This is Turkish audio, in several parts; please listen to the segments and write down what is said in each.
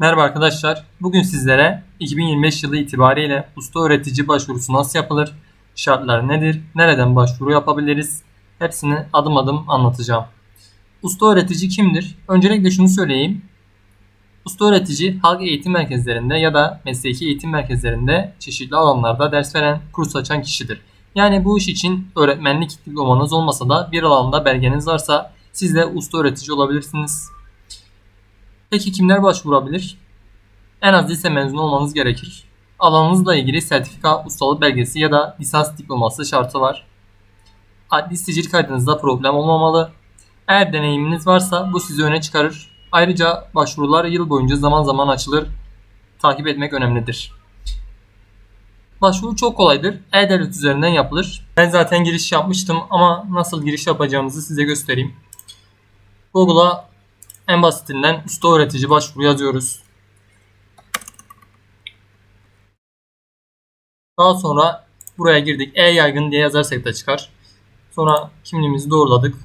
Merhaba arkadaşlar. Bugün sizlere 2025 yılı itibariyle usta öğretici başvurusu nasıl yapılır, şartlar nedir, nereden başvuru yapabiliriz hepsini adım adım anlatacağım. Usta öğretici kimdir? Öncelikle şunu söyleyeyim. Usta öğretici halk eğitim merkezlerinde ya da mesleki eğitim merkezlerinde çeşitli alanlarda ders veren, kurs açan kişidir. Yani bu iş için öğretmenlik diplomanız olmasa da bir alanda belgeniz varsa siz de usta öğretici olabilirsiniz. Peki kimler başvurabilir? En az lise mezunu olmanız gerekir. Alanınızla ilgili sertifika, ustalık belgesi ya da lisans diploması şartı var. Adli sicil kaydınızda problem olmamalı. Eğer deneyiminiz varsa bu sizi öne çıkarır. Ayrıca başvurular yıl boyunca zaman zaman açılır. Takip etmek önemlidir. Başvuru çok kolaydır. E-Devlet üzerinden yapılır. Ben zaten giriş yapmıştım ama nasıl giriş yapacağımızı size göstereyim. Google'a en basitinden usta öğretici başvuru yazıyoruz. Daha sonra buraya girdik. E-yaygın diye yazarsak da çıkar. Sonra kimliğimizi doğruladık.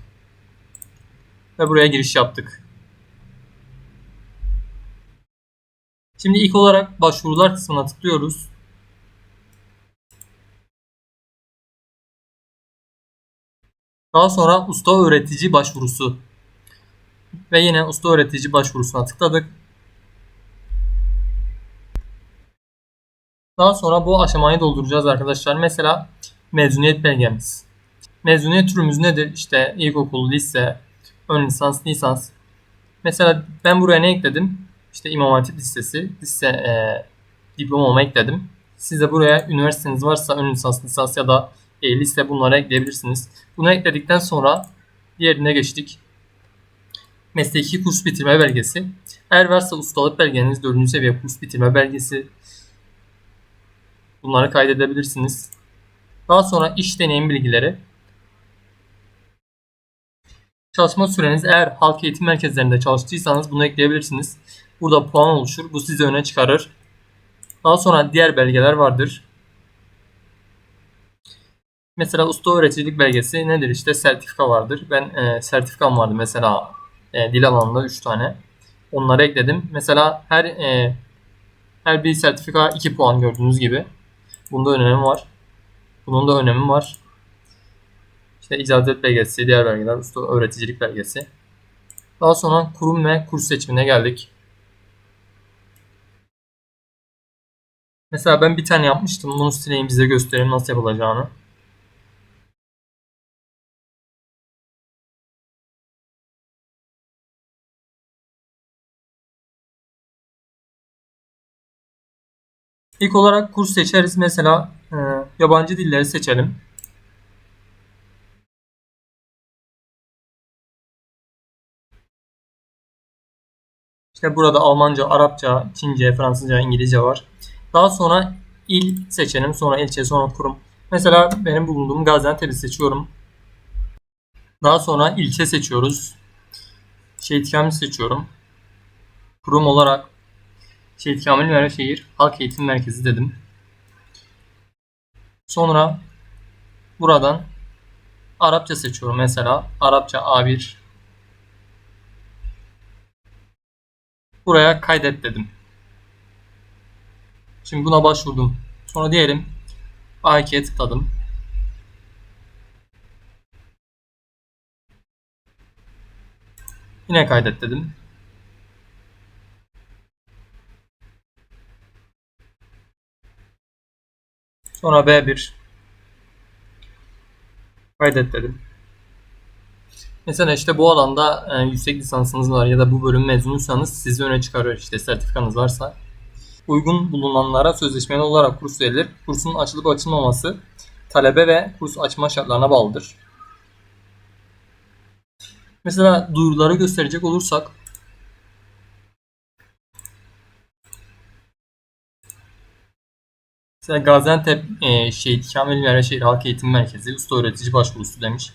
Ve buraya giriş yaptık. Şimdi ilk olarak başvurular kısmına tıklıyoruz. Daha sonra usta öğretici başvurusu. Ve yine usta öğretici başvurusuna tıkladık. Daha sonra bu aşamayı dolduracağız arkadaşlar. Mesela mezuniyet belgemiz. Mezuniyet türümüz nedir? İşte ilkokul, lise, ön lisans, lisans. Mesela ben buraya ne ekledim? İşte İmam Hatip listesi, lise e, diplomamı ekledim. Siz de buraya üniversiteniz varsa ön lisans, lisans ya da e, lise bunları ekleyebilirsiniz. Bunu ekledikten sonra diğerine geçtik. Mesleki kurs bitirme belgesi. Eğer varsa ustalık belgeniz, 4. seviye kurs bitirme belgesi, Bunları kaydedebilirsiniz. Daha sonra iş deneyim bilgileri. Çalışma süreniz eğer halk eğitim merkezlerinde çalıştıysanız bunu ekleyebilirsiniz. Burada puan oluşur. Bu sizi öne çıkarır. Daha sonra diğer belgeler vardır. Mesela usta öğreticilik belgesi nedir? İşte sertifika vardır. Ben e, sertifikam vardı mesela e, dil alanında 3 tane. Onları ekledim. Mesela her e, her bir sertifika 2 puan gördüğünüz gibi. Bunda önemi var. Bunun da önemi var. İşte icazet belgesi, diğer belgeler, usta öğreticilik belgesi. Daha sonra kurum ve kurs seçimine geldik. Mesela ben bir tane yapmıştım. Bunu sileyim bize göstereyim nasıl yapılacağını. İlk olarak kurs seçeriz. Mesela e, yabancı dilleri seçelim. İşte burada Almanca, Arapça, Çince, Fransızca, İngilizce var. Daha sonra il seçelim. Sonra ilçe, sonra kurum. Mesela benim bulunduğum Gaziantep'i seçiyorum. Daha sonra ilçe seçiyoruz. Şehit Kamil seçiyorum. Kurum olarak Şehit Kamil Merşehir Halk Eğitim Merkezi dedim. Sonra buradan Arapça seçiyorum mesela. Arapça A1 Buraya kaydet dedim. Şimdi buna başvurdum. Sonra diyelim A2'ye tıkladım. Yine kaydet dedim. Sonra B1 kaydet dedim. Mesela işte bu alanda e, yüksek lisansınız var ya da bu bölüm mezunuysanız sizi öne çıkarıyor işte sertifikanız varsa. Uygun bulunanlara sözleşmeli olarak kurs verilir. Kursun açılıp açılmaması talebe ve kurs açma şartlarına bağlıdır. Mesela duyuruları gösterecek olursak Mesela Gaziantep e, Şehit Kamil Mereşehir Halk Eğitim Merkezi usta öğretici başvurusu demiş.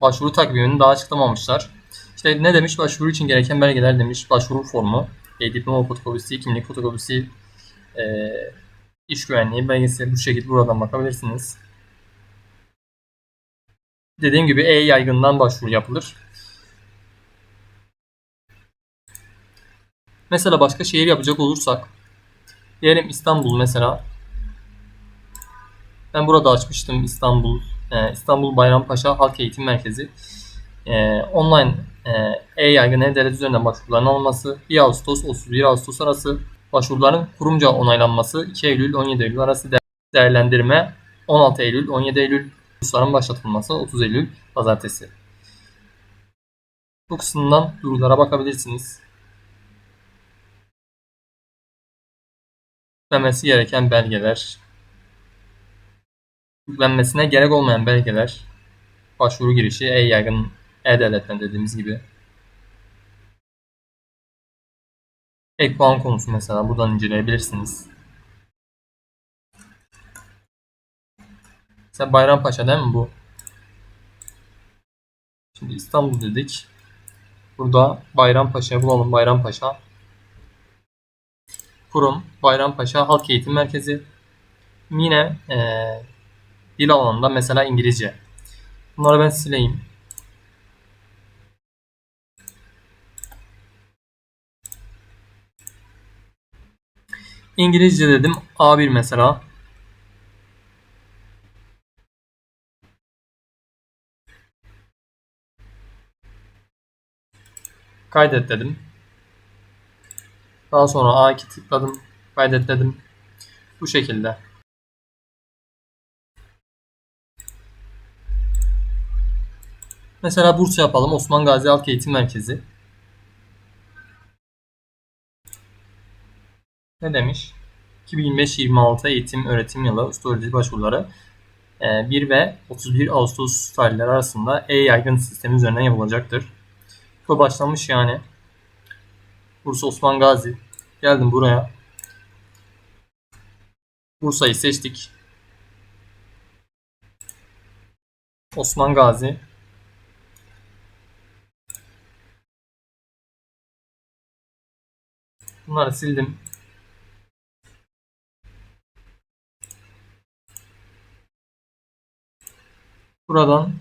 Başvuru takvimini daha açıklamamışlar. İşte ne demiş? Başvuru için gereken belgeler demiş. Başvuru formu, e, diploma fotokopisi, kimlik fotokopisi, e, iş güvenliği belgesi bu şekilde buradan bakabilirsiniz. Dediğim gibi e-yaygından başvuru yapılır. Mesela başka şehir yapacak olursak diyelim İstanbul mesela ben burada açmıştım İstanbul e, İstanbul Bayrampaşa Halk Eğitim Merkezi e, online e, e-yaygın e-devlet üzerinden başvuruların alınması 1 Ağustos 31 Ağustos arası başvuruların kurumca onaylanması 2 Eylül 17 Eylül arası değerlendirme 16 Eylül 17 Eylül kursların başlatılması 30 Eylül pazartesi. Bu kısımdan duyurulara bakabilirsiniz. Yüklenmesi gereken belgeler, yüklenmesine gerek olmayan belgeler, başvuru girişi, e-yaygın, e-devletten dediğimiz gibi. Ek puan konusu mesela buradan inceleyebilirsiniz. Mesela Bayrampaşa değil mi bu? Şimdi İstanbul dedik. Burada Bayrampaşa bulalım Bayrampaşa. Kurum Bayrampaşa Halk Eğitim Merkezi. Yine e, dil alanında mesela İngilizce. Bunları ben sileyim. İngilizce dedim. A1 mesela. Kaydet dedim. Daha sonra A2 tıkladım. Kaydet dedim. Bu şekilde. Mesela Bursa yapalım. Osman Gazi Halk Eğitim Merkezi. Ne demiş? 2025-26 eğitim öğretim yılı usta öğretici başvuruları 1 ve 31 Ağustos tarihleri arasında e-yaygın sistemi üzerinden yapılacaktır. Bu başlamış yani. Bursa Osman Gazi. Geldim buraya. Bursa'yı seçtik. Osman Gazi. Bunları sildim. Buradan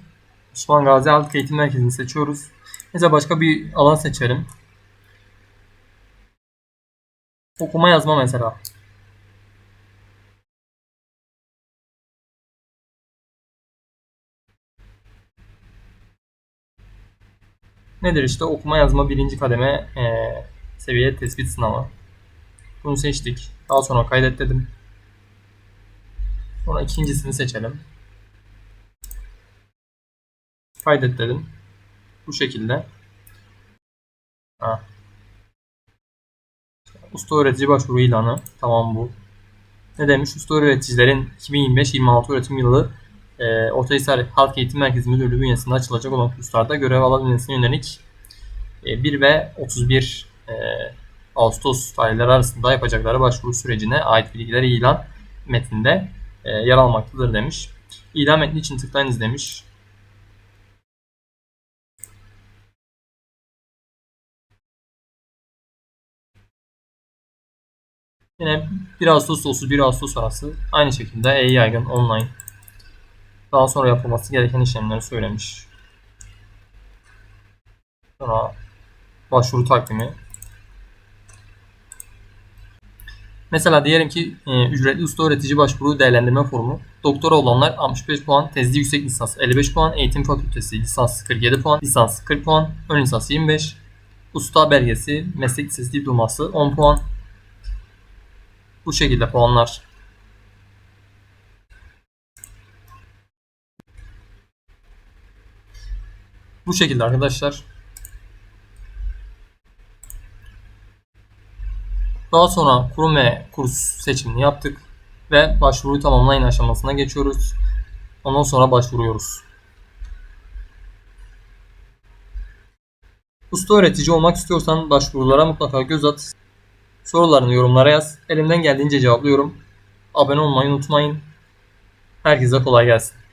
Osman Gazi Halk Eğitim Merkezi'ni seçiyoruz. Mesela başka bir alan seçelim. Okuma yazma mesela. Nedir işte okuma yazma birinci kademe e, seviye tespit sınavı. Bunu seçtik. Daha sonra kaydet dedim. Sonra ikincisini seçelim. Kaydet dedim. Bu şekilde. Ha. Usta öğretici başvuru ilanı. Tamam bu. Ne demiş? Usta öğreticilerin 2025-26 öğretim yılı e, Ortahisar Halk Eğitim Merkezi Müdürlüğü bünyesinde açılacak olan kurslarda görev alabilmesine yönelik e, 1 ve 31 e, Ağustos tarihleri arasında yapacakları başvuru sürecine ait bilgiler ilan metninde e, yer almaktadır demiş. İlan metni için tıklayınız demiş. Yine 1 Ağustos 31 Ağustos arası aynı şekilde e-yaygın online daha sonra yapılması gereken işlemleri söylemiş. Sonra başvuru takvimi. Mesela diyelim ki e, ücretli usta öğretici başvuru değerlendirme formu. Doktora olanlar 65 puan, tezli yüksek lisans 55 puan, eğitim fakültesi lisans 47 puan, lisans 40 puan, ön lisans 25, usta belgesi, meslek lisesi diploması 10 puan, bu şekilde puanlar. Bu şekilde arkadaşlar. Daha sonra kurum ve kurs seçimini yaptık ve başvuruyu tamamlayın aşamasına geçiyoruz. Ondan sonra başvuruyoruz. Usta öğretici olmak istiyorsan başvurulara mutlaka göz at. Sorularını yorumlara yaz. Elimden geldiğince cevaplıyorum. Abone olmayı unutmayın. Herkese kolay gelsin.